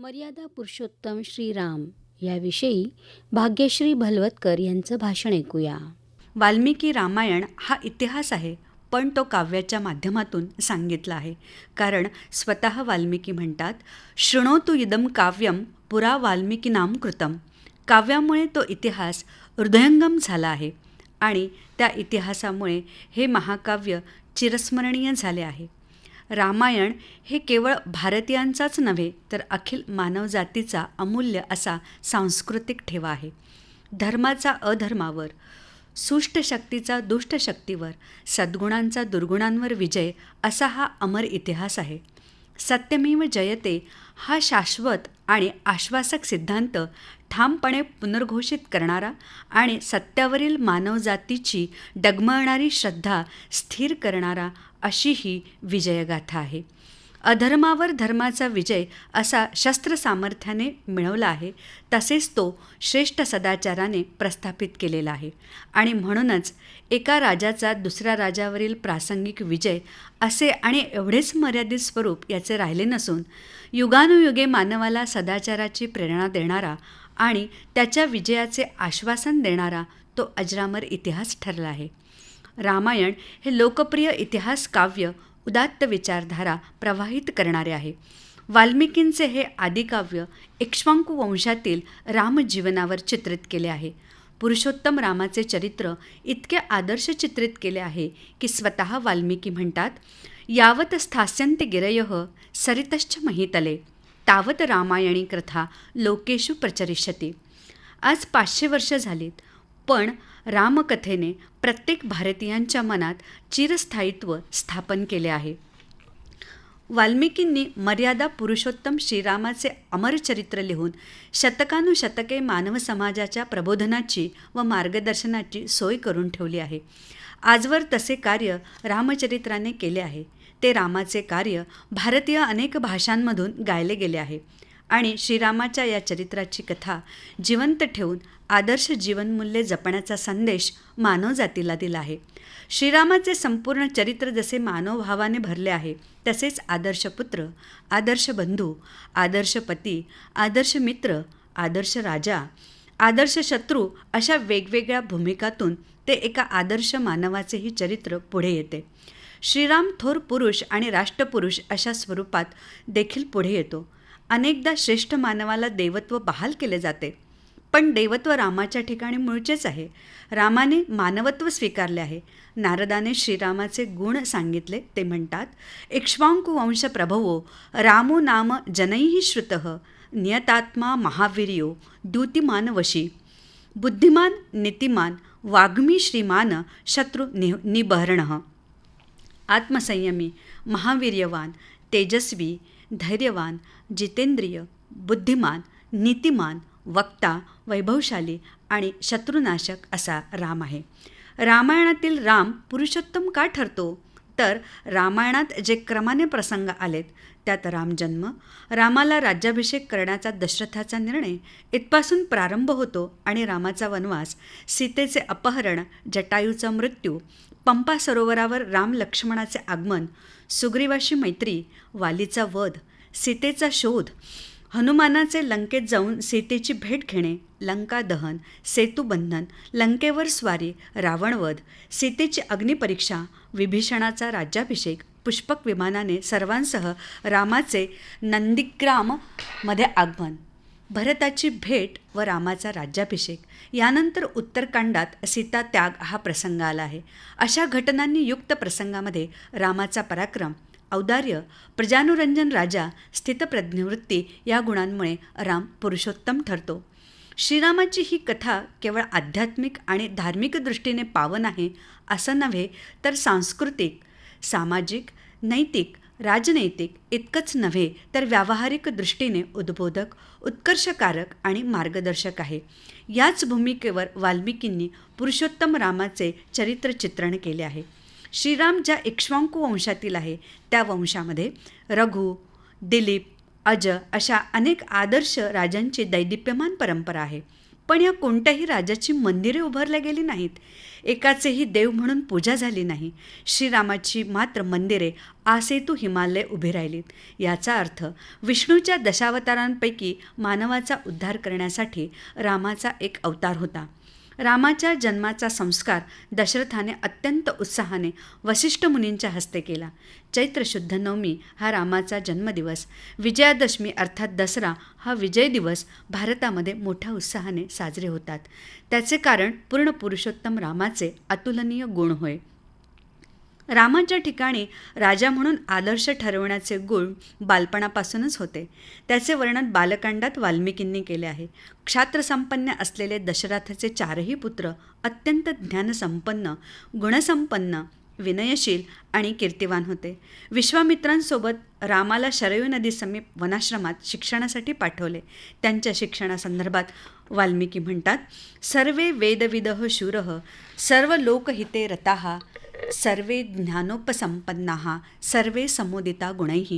मर्यादा पुरुषोत्तम श्रीराम याविषयी भाग्यश्री भलवतकर यांचं भाषण ऐकूया. वाल्मिकी रामायण हा इतिहास आहे पण तो काव्याच्या माध्यमातून सांगितला आहे. कारण स्वतः वाल्मिकी म्हणतात शृणोतु इदम काव्यम पुरा वाल्मिकी नाम कृतम. काव्यामुळे तो इतिहास हृदयंगम झाला आहे आणि त्या इतिहासामुळे हे महाकाव्य चिरस्मरणीय झाले आहे. रामायण हे केवळ भारतीयांचाच नव्हे तर अखिल मानवजातीचा अमूल्य असा सांस्कृतिक ठेवा आहे. धर्माचा अधर्मावर सुष्ट शक्तीचा दुष्ट शक्तीवर सद्गुणांचा दुर्गुणांवर विजय असा हा अमर इतिहास आहे. सत्यमेव जयते हा शाश्वत आणि आश्वासक सिद्धांत ठामपणे पुनर्घोषित करणारा आणि सत्यावरील मानवजातीची डगमळणारी श्रद्धा स्थिर करणारा अशी ही विजयगाथा आहे. अधर्मावर धर्माचा विजय असा शस्त्र सामर्थ्याने मिळवला आहे तसेच तो श्रेष्ठ सदाचाराने प्रस्थापित केलेला आहे. आणि म्हणूनच एका राजाचा दुसऱ्या राजावरील प्रासंगिक विजय असे आणि एवढेच मर्यादित स्वरूप याचे राहिले नसून युगानुयुगे मानवाला सदाचाराची प्रेरणा देणारा आणि त्याच्या विजयाचे आश्वासन देणारा तो अजरामर इतिहास ठरला आहे. रामायण हे लोकप्रिय इतिहास काव्य उदात्त विचारधारा प्रवाहित करणारे आहे. वाल्मिकींचे हे आदिकाव्य इक्ष्वांकू वंशातील रामजीवनावर चित्रित केले आहे. पुरुषोत्तम रामाचे चरित्र इतके आदर्श चित्रित केले आहे की स्वतः वाल्मिकी म्हणतात यावत स्थास्यंत गिरयः सरितश्च महितले तावत रामायणी कथा लोकेषु प्रचरिष्यती. आज पाचशे वर्ष झालीत पण रामकथेने प्रत्येक भारतीयांच्या मनात चिरस्थायित्व स्थापन केले आहे. वाल्मिकींनी मर्यादा पुरुषोत्तम श्रीरामाचे अमरचरित्र लिहून शतकानुशतके मानव समाजाच्या प्रबोधनाची व मार्गदर्शनाची सोय करून ठेवली आहे. आजवर तसे कार्य रामचरित्राने केले आहे. ते रामाचे कार्य भारतीय अनेक भाषांमधून गायले गेले आहे. आणि श्रीरामाच्या या चरित्राची कथा जिवंत ठेवून आदर्श जीवनमूल्ये जपण्याचा संदेश मानवजातीला दिला आहे. श्रीरामाचे संपूर्ण चरित्र जसे मानवभावाने भरले आहे तसेच आदर्श पुत्र आदर्श बंधू आदर्श पती आदर्श मित्र आदर्श राजा आदर्श शत्रू अशा वेगवेगळ्या भूमिकातून ते एका आदर्श मानवाचेही चरित्र पुढे येते. श्रीराम थोर पुरुष आणि राष्ट्रपुरुष अशा स्वरूपात देखील पुढे येतो. अनेकदा श्रेष्ठ मानवाला देवत्व बहाल केले जाते. पण देवत्व रामाच्या ठिकाणी मूळचेच आहे. रामाने मानवत्व स्वीकारले आहे. नारदाने श्रीरामाचे गुण सांगितले ते म्हणतात इक्ष्वांकु वंश प्रभवो रामो नाम जनैः श्रुत नियतात्मा महावीर्यो द्युतिमान वशी बुद्धिमान नीतिमान वाग्मी श्रीमान शत्रू नि निबहरण। आत्मसंयमी महावीर्यवान तेजस्वी धैर्यवान जितेंद्रिय बुद्धिमान नीतिमान वक्ता वैभवशाली आणि शत्रुनाशक असा राम आहे. रामायणातील राम पुरुषोत्तम का ठरतो? तर रामायणात जे क्रमाने प्रसंग आलेत त्यात रामजन्म रामाला राज्याभिषेक करण्याचा दशरथाचा निर्णय इथपासून प्रारंभ होतो आणि रामाचा वनवास सीतेचे अपहरण जटायूचा मृत्यू पंपा सरोवरावर राम लक्ष्मणाचे आगमन सुग्रीवाशी मैत्री वालीचा वध सीतेचा शोध हनुमानाचे लंकेत जाऊन सीतेची भेट घेणे लंका दहन सेतुबंधन लंकेवर स्वारी रावणवध सीतेची अग्निपरीक्षा विभीषणाचा राज्याभिषेक पुष्पक विमानाने सर्वांसह रामाचे नंदीग्राममध्ये आगमन. भरताची भेट व रामाचा राज्याभिषेक. यानंतर उत्तरकांडात सीता त्याग हा प्रसंग आला आहे. अशा घटनांनी युक्त प्रसंगामध्ये रामाचा पराक्रम औदार्य प्रजानुरंजन राजा स्थितप्रज्ञवृत्ती या गुणांमुळे राम पुरुषोत्तम ठरतो. श्रीरामाची ही कथा केवळ आध्यात्मिक आणि धार्मिक दृष्टीने पावन आहे असं नव्हे तर सांस्कृतिक सामाजिक नैतिक राजनैतिक इतकंच नव्हे तर व्यावहारिक दृष्टीने उद्बोधक उत्कर्षकारक आणि मार्गदर्शक आहे. याच भूमिकेवर वाल्मिकींनी पुरुषोत्तम रामाचे चरित्र चित्रण केले आहे. श्रीराम ज्या इक्ष्वांकू वंशातील आहे त्या वंशामध्ये रघु दिलीप अज अशा अनेक आदर्श राजांची दैदिप्यमान परंपरा आहे. पण या कोणत्याही राजाची मंदिरे उभारल्या गेली नाहीत. एकाचेही देव म्हणून पूजा झाली नाही. श्रीरामाची मात्र मंदिरे आसेतू हिमालय उभी राहिलीत. याचा अर्थ विष्णूच्या दशावतारांपैकी मानवाचा उद्धार करण्यासाठी रामाचा एक अवतार होता. रामाच्या जन्माचा संस्कार दशरथाने अत्यंत उत्साहाने वसिष्ठ मुनींच्या हस्ते केला. चैत्र शुद्ध नवमी हा रामाचा जन्मदिवस. विजयादशमी अर्थात दसरा हा विजय दिवस भारतामध्ये मोठ्या उत्साहाने साजरे होतात. त्याचे कारण पूर्ण पुरुषोत्तम रामाचे अतुलनीय गुण होय. रामाच्या ठिकाणी राजा म्हणून आदर्श ठरवण्याचे गुण बालपणापासूनच होते. त्याचे वर्णन बालकांडात वाल्मिकींनी केले आहे. क्षात्रसंपन्न असलेले दशरथाचे चारही पुत्र अत्यंत ज्ञानसंपन्न गुणसंपन्न विनयशील आणि कीर्तिवान होते. विश्वामित्रांसोबत रामाला शरयू नदी समीप वनाश्रमात शिक्षणासाठी पाठवले. त्यांच्या शिक्षणासंदर्भात वाल्मिकी म्हणतात सर्वे वेदविदह शूरः सर्व लोकहिते रताहा सर्वे ज्ञानोपसंपन्नाः सर्वे समुदिता गुणैः।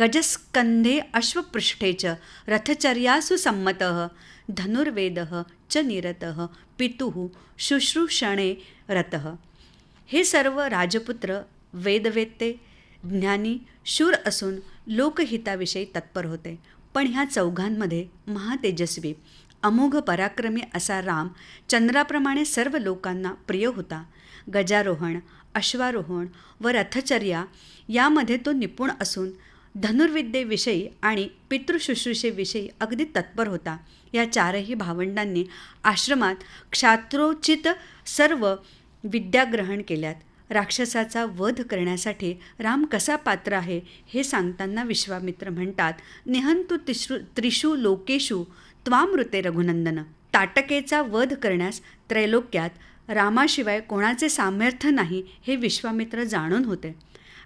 गजस्कन्धे अश्वपृष्ठे च रथचर्यासु सम्मतः धनुर्वेदः च निरतः पितुः शुश्रूषणे रतः। हे सर्व राजपुत्र वेदवेत्ते ज्ञानी शूर असून लोकहिताविषयी तत्पर होते पण ह्या चौघांमध्ये महातेजस्वी। अमोघ पराक्रमी असा राम चंद्राप्रमाणे सर्व लोकांना प्रिय होता. गजारोहण अश्वारोहण व रथचर्या यामध्ये तो निपुण असून धनुर्विद्येविषयी आणि पितृशुश्रूषेविषयी अगदी तत्पर होता. या चारही भावंडांनी आश्रमात क्षात्रोचित सर्व विद्या ग्रहण केल्यात. राक्षसाचा वध करण्यासाठी राम कसा पात्र आहे हे सांगताना विश्वामित्र म्हणतात निहंतु तिश्रू त्रिषू लोकेषु त्वामृते रघुनंदन. ताटकेचा वध करण्यास त्रैलोक्यात रामाशिवाय कोणाचे सामर्थ्य नाही हे विश्वामित्र जाणून होते.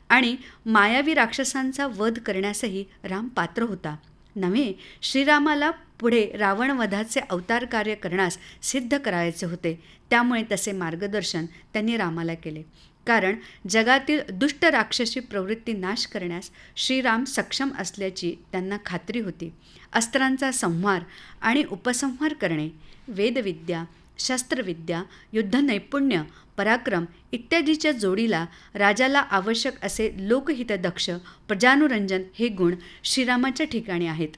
आणि मायावी राक्षसांचा वध करण्यासही राम पात्र होता. नव्हे श्रीरामाला पुढे रावणवधाचे अवतार कार्य करण्यास सिद्ध करायचे होते. त्यामुळे तसे मार्गदर्शन त्यांनी रामाला केले. कारण जगातील दुष्ट राक्षसी प्रवृत्ती नाश करण्यास श्रीराम सक्षम असल्याची त्यांना खात्री होती. अस्त्रांचा संहार आणि उपसंहार करणे वेदविद्या शस्त्रविद्या युद्धनैपुण्य पराक्रम इत्यादीच्या जोडीला राजाला आवश्यक असे लोकहितदक्ष प्रजानुरंजन हे गुण श्रीरामाच्या ठिकाणी आहेत.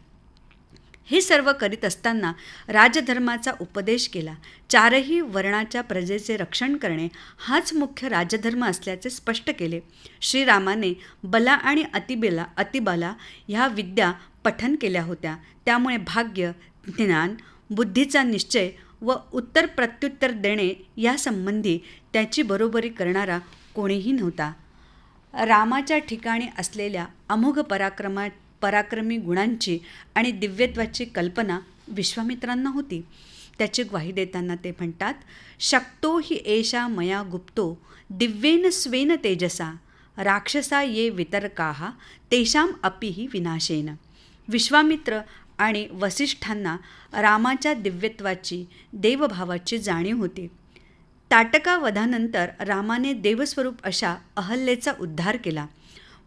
हे सर्व करीत असताना राजधर्माचा उपदेश केला. चारही वर्णाच्या प्रजेचे रक्षण करणे हाच मुख्य राजधर्म असल्याचे स्पष्ट केले. श्रीरामाने बला आणि अतिबेला अतिबाला ह्या विद्या पठन केल्या होत्या. त्यामुळे भाग्य ज्ञान बुद्धीचा निश्चय व उत्तर प्रत्युत्तर देणे यासंबंधी त्याची बरोबरी करणारा कोणीही नव्हता. रामाच्या ठिकाणी असलेल्या अमोघ पराक्रमा पराक्रमी गुणांची आणि दिव्यत्वाची कल्पना विश्वामित्रांना होती. त्याची ग्वाही देताना ते म्हणतात शक्तो हि एषा मया गुप्तो दिव्येन स्वेन तेजसा राक्षसा ये वितर्काः तेषाम अपिही विनाशेन. विश्वामित्र आणि वसिष्ठांना रामाच्या दिव्यत्वाची देवभावाची जाणीव होती. ताटकावधानंतर रामाने देवस्वरूप अशा अहल्येचा उद्धार केला.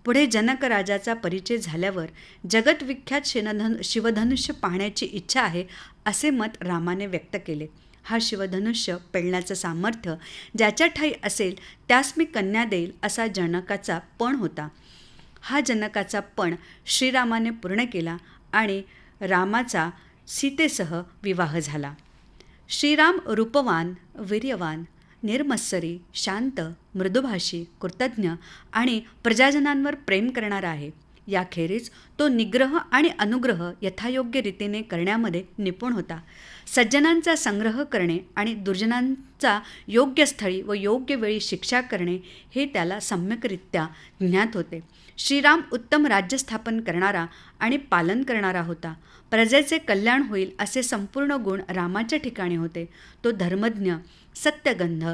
पुढे जनकराजाचा परिचय झाल्यावर जगतविख्यात शिनधन शिवधनुष्य पाहण्याची इच्छा आहे असे मत रामाने व्यक्त केले. हा शिवधनुष्य पेळण्याचं सामर्थ्य ज्याच्या ठाई असेल त्यास मी कन्या देईल असा जनकाचा पण होता. हा जनकाचा पण श्रीरामाने पूर्ण केला आणि रामाचा सीतेसह विवाह झाला. श्रीराम रूपवान वीर्यवान निर्मत्सरी शांत मृदुभाषी कृतज्ञ आणि प्रजाजनांवर प्रेम करणारा आहे. याखेरीज तो निग्रह आणि अनुग्रह यथायोग्य रीतीने करण्यामध्ये निपुण होता. सज्जनांचा संग्रह करणे आणि दुर्जनांचा योग्य स्थळी व योग्य वेळी शिक्षा करणे हे त्याला सम्यकरित्या ज्ञात होते. श्रीराम उत्तम राज्य स्थापन करणारा आणि पालन करणारा होता. प्रजेचे कल्याण होईल असे संपूर्ण गुण रामाच्या ठिकाणी होते. तो धर्मज्ञ सत्यगंध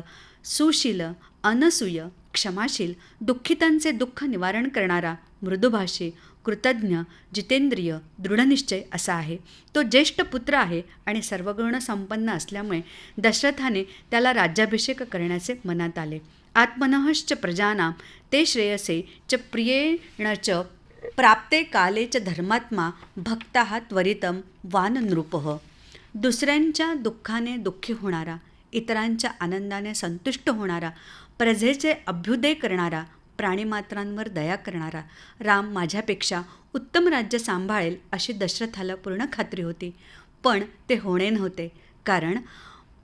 सुशील अनसूय क्षमाशील दुःखितांचे दुःख निवारण करणारा मृदुभाषी कृतज्ञ जितेंद्रिय दृढनिश्चय असा आहे. तो ज्येष्ठ पुत्र आहे आणि सर्वगुण संपन्न असल्यामुळे दशरथाने त्याला राज्याभिषेक करण्याचे मनात आले. आत्मनःश्च प्रजानां ते श्रेयसे च प्रियेण च प्राप्ते काले च धर्मात्मा भक्ता त्वरितं वान नृपः दुसऱ्यांच्या दुःखाने दुःखी होणारा इतरांच्या आनंदाने संतुष्ट होणारा प्रजेचे अभ्युदय करणारा प्राणीमात्रांवर दया करणारा राम माझ्यापेक्षा उत्तम राज्य सांभाळेल अशी दशरथाला पूर्ण खात्री होती. पण ते होणे नव्हते कारण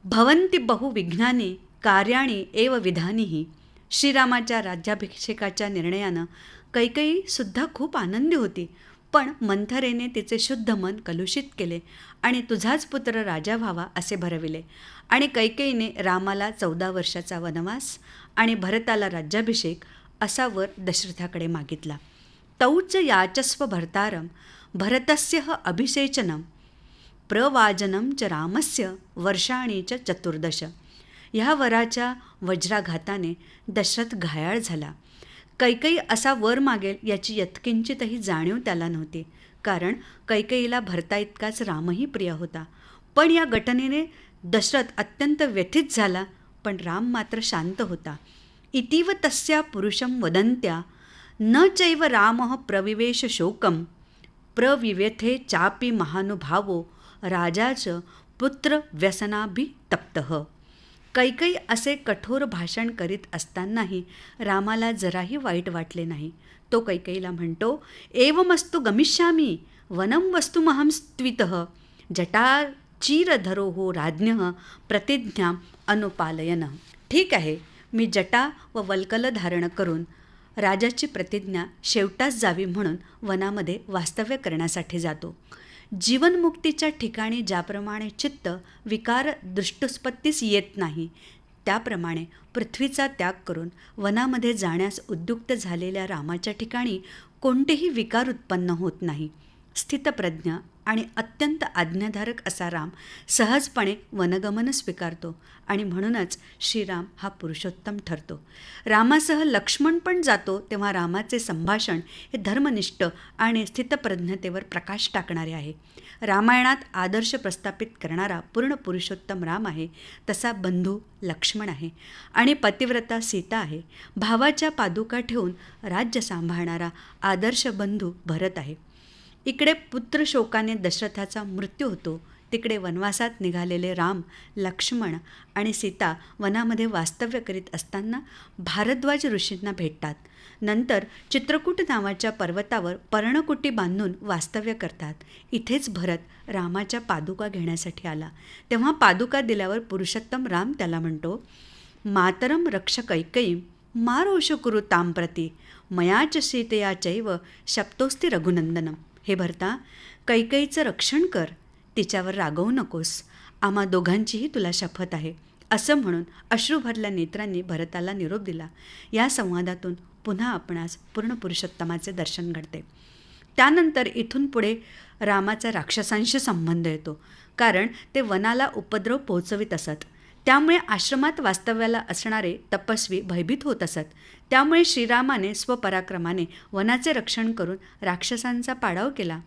भवंती बहुविघ्नानी कार्याणी एव विधानीही श्रीरामाच्या राज्याभिषेकाच्या निर्णयानं कैकईसुद्धा खूप आनंदी होती. पण मंथरेने तिचे शुद्ध मन कलुषित केले आणि तुझाच पुत्र राजा व्हावा असे भरविले. आणि कैकेयीने रामाला चौदा वर्षाचा वनवास आणि भरताला राज्याभिषेक असा वर दशरथाकडे मागितला. तौच याचस्व भरतारम भरतस्य अभिषेचनं प्रवाजनं च रामस्य वर्षाणी च चतुर्दश. ह्या वराच्या वज्राघाताने दशरथ घायाळ झाला. कैकई असा वर मागेल याची यत्किंचितही जाणीव त्याला नव्हती. कारण कैकईला भरता इतकाच रामही प्रिय होता. पण या घटनेने दशरथ अत्यंत व्यथित झाला पण राम मात्र शांत होता. इतीव तस्या पुरुषं वदन्त्या न चैव रामः प्रविवेश शोकम। प्रविव्यथे चापी महानुभावो राजाच पुत्र व्यसनाभितप्तः। कैकई असे कठोर भाषण करीत असतानाही रामाला जराही वाईट वाटले नाही. तो कैकईला म्हणतो एवमस्तु गमिष्यामी वनं वस्तुमहं स्त्वितः जटाचीरधरो हो राज्ञ प्रतिज्ञा अनुपालयन. ठीक आहे मी जटा व वल्कल धारण करून राजाची प्रतिज्ञा शेवटाच जावी म्हणून वनामध्ये वास्तव्य करण्यासाठी जातो. जीवनमुक्तीच्या ठिकाणी ज्याप्रमाणे चित्त विकार दृष्टस्पत्तीस येत नाही त्याप्रमाणे पृथ्वीचा त्याग करून वनामध्ये जाण्यास उद्युक्त झालेल्या रामाच्या ठिकाणी कोणतेही विकार उत्पन्न होत नाही. स्थितप्रज्ञ आणि अत्यंत आज्ञाधारक असा राम सहजपणे वनगमन स्वीकारतो आणि म्हणूनच श्रीराम हा पुरुषोत्तम ठरतो. रामासह लक्ष्मण पण जातो तेव्हा रामाचे संभाषण हे धर्मनिष्ठ आणि स्थितप्रज्ञतेवर प्रकाश टाकणारे आहे. रामायणात आदर्श प्रस्थापित करणारा पूर्ण पुरुषोत्तम राम आहे तसा बंधू लक्ष्मण आहे आणि पतिव्रता सीता आहे. भावाच्या पादुका ठेवून राज्य सांभाळणारा आदर्श बंधू भरत आहे. इकडे पुत्र शोकाने दशरथाचा मृत्यू होतो. तिकडे वनवासात निघालेले राम लक्ष्मण आणि सीता वनामध्ये वास्तव्य करीत असताना भारद्वाज ऋषींना भेटतात. नंतर चित्रकूट नावाच्या पर्वतावर पर्णकुटी बांधून वास्तव्य करतात. इथेच भरत रामाच्या पादुका घेण्यासाठी आला. तेव्हा पादुका दिल्यावर पुरुषोत्तम राम त्याला म्हणतो मातरम रक्ष कैकयीम मारोष कुरु ताम प्रती मयाच सीतया चैव शप्तोस्ती रघुनंदनम. हे भरता कैकईचं रक्षण कर तिच्यावर रागवू नकोस. आम्हा दोघांचीही तुला शपथ आहे असं म्हणून अश्रू भरल्या नेत्रांनी भरताला निरोप दिला. या संवादातून पुन्हा आपणास पूर्ण पुरुषोत्तमाचे दर्शन घडते. त्यानंतर इथून पुढे रामाचा राक्षसांशी संबंध येतो कारण ते वनाला उपद्रव पोहोचवित असत. त्यामुळे आश्रमात वास्तव्याला असणारे तपस्वी भयभीत होत असत. त्यामुळे श्रीरामाने स्वपराक्रमाने वनाचे रक्षण करून राक्षसांचा पाडाव केला.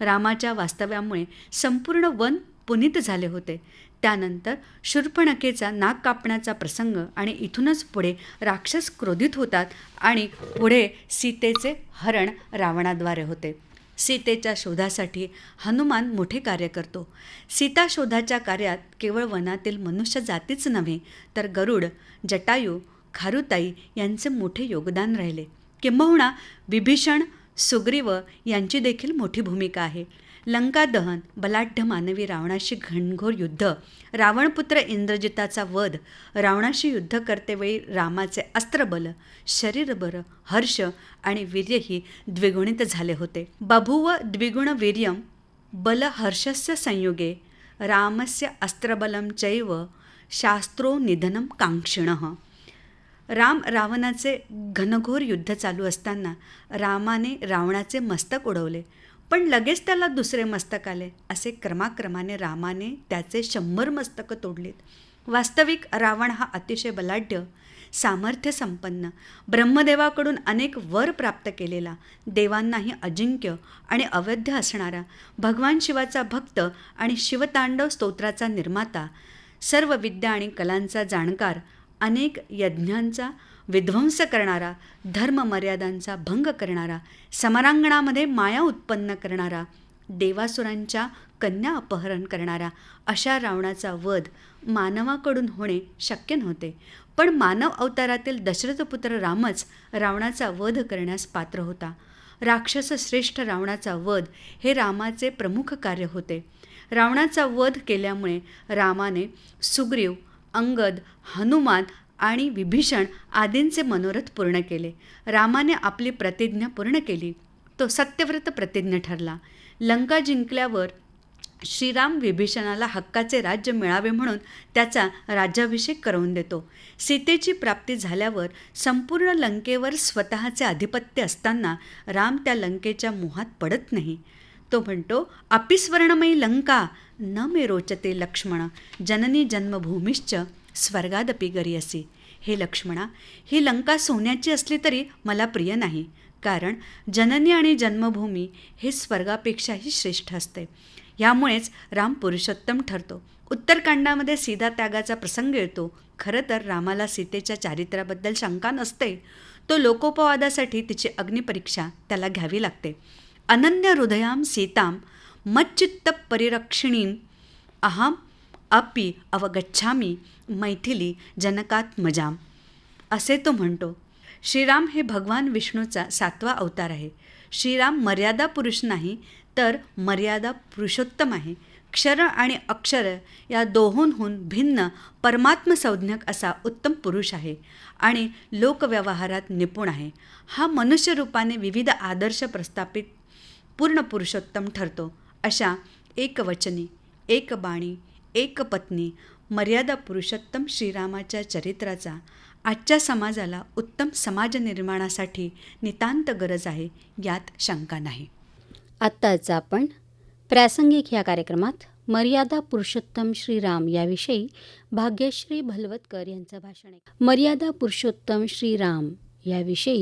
रामाच्या वास्तव्यामुळे संपूर्ण वन पुनीत झाले होते. त्यानंतर शूर्पणखेचा नाक कापण्याचा प्रसंग आणि इथूनच पुढे राक्षस क्रोधित होतात आणि पुढे सीतेचे हरण रावणाद्वारे होते. सीतेच्या शोधासाठी हनुमान मोठे कार्य करतो. सीता शोधाच्या कार्यात केवळ वनातील मनुष्य जातीच नव्हे तर गरुड जटायू खारुताई यांचे मोठे योगदान राहिले. किंबहुना विभीषण सुग्रीव यांची देखील मोठी भूमिका आहे. लंका दहन बलाढ्य मानवी रावणाशी घणघोर युद्ध रावणपुत्र इंद्रजिताचा वध रावणाशी युद्ध करतेवेळी रामाचे अस्त्रबल शरीरबल हर्ष आणि वीर्यही द्विगुणित झाले होते. बभूव द्विगुण वीर्यम बल हर्षस्य संयुगे रामस्य अस्त्रबलं चैव शास्त्रो निधनं कांक्षिणः राम रावणाचे घनघोर युद्ध चालू असताना रामाने रावणाचे मस्तक उडवले. पण लगेच त्याला दुसरे मस्तक आले. असे क्रमाक्रमाने रामाने त्याचे शंभर मस्तकं तोडलीत. वास्तविक रावण हा अतिशय बलाढ्य सामर्थ्य संपन्न ब्रह्मदेवाकडून अनेक वर प्राप्त केलेला देवांनाही अजिंक्य आणि अवैध असणारा भगवान शिवाचा भक्त आणि शिवतांडव स्तोत्राचा निर्माता सर्व विद्या आणि कलांचा जाणकार अनेक यज्ञांचा विध्वंस करणारा धर्ममर्यादांचा भंग करणारा समरांगणामध्ये माया उत्पन्न करणारा देवासुरांच्या कन्या अपहरण करणारा अशा रावणाचा वध मानवाकडून होणे शक्य नव्हते. पण मानव अवतारातील दशरथपुत्र रामच रावणाचा वध करण्यास पात्र होता. राक्षस श्रेष्ठ रावणाचा वध हे रामाचे प्रमुख कार्य होते. रावणाचा वध केल्यामुळे रामाने सुग्रीव अंगद हनुमान आणि विभीषण आदींचे मनोरथ पूर्ण केले. रामाने आपली प्रतिज्ञा पूर्ण केली. तो सत्यव्रत प्रतिज्ञ ठरला. लंका जिंकल्यावर श्रीराम विभीषणाला हक्काचे राज्य मिळावे म्हणून त्याचा राज्याभिषेक करवून देतो. सीतेची प्राप्ती झाल्यावर संपूर्ण लंकेवर स्वतःचे आधिपत्य असताना राम त्या लंकेच्या मोहात पडत नाही. तो म्हणतो अपिस्वर्णमयी लंका न मे रोचते लक्ष्मण जननी जन्मभूमीश्च स्वर्गादपी गरीयसी. हे लक्ष्मणा ही लंका सोन्याची असली तरी मला प्रिय नाही कारण जननी आणि जन्मभूमी हे स्वर्गापेक्षाही श्रेष्ठ असते. यामुळेच राम पुरुषोत्तम ठरतो. उत्तरकांडामध्ये सीता त्यागाचा प्रसंग येतो. खरं तर रामाला सीतेच्या चारित्र्याबद्दल शंका नसते. तो लोकोपवादासाठी तिची अग्निपरीक्षा त्याला घ्यावी लागते. अनन्य हृदयां सीतां मच्चित्त अहम् अपि अवगच्छामी मैथिली जनकात्मजाम असे तो म्हणतो श्रीराम हे भगवान विष्णूचा सातवा अवतार आहे. श्रीराम मर्यादा पुरुष नाही तर मर्यादा पुरुषोत्तम आहे. क्षर आणि अक्षर या दोहोंहून भिन्न परमात्मसंज्ञक असा उत्तम पुरुष आहे आणि लोकव्यवहारात निपुण आहे. हा मनुष्यरूपाने विविध आदर्श प्रस्थापित पूर्ण पुरुषोत्तम ठरतो. अशा एकवचनी एक बाणी एक पत्नी मर्यादा पुरुषोत्तम श्रीरामाच्या चरित्राचा आजच्या समाजाला उत्तम समाज निर्माणासाठी नितांत गरज आहे यात शंका नाही. आत्ताच आपण प्रासंगिक ह्या कार्यक्रमात मर्यादा पुरुषोत्तम श्रीराम याविषयी भाग्यश्री भलवतकर यांचं भाषण आहे मर्यादा पुरुषोत्तम श्रीराम याविषयी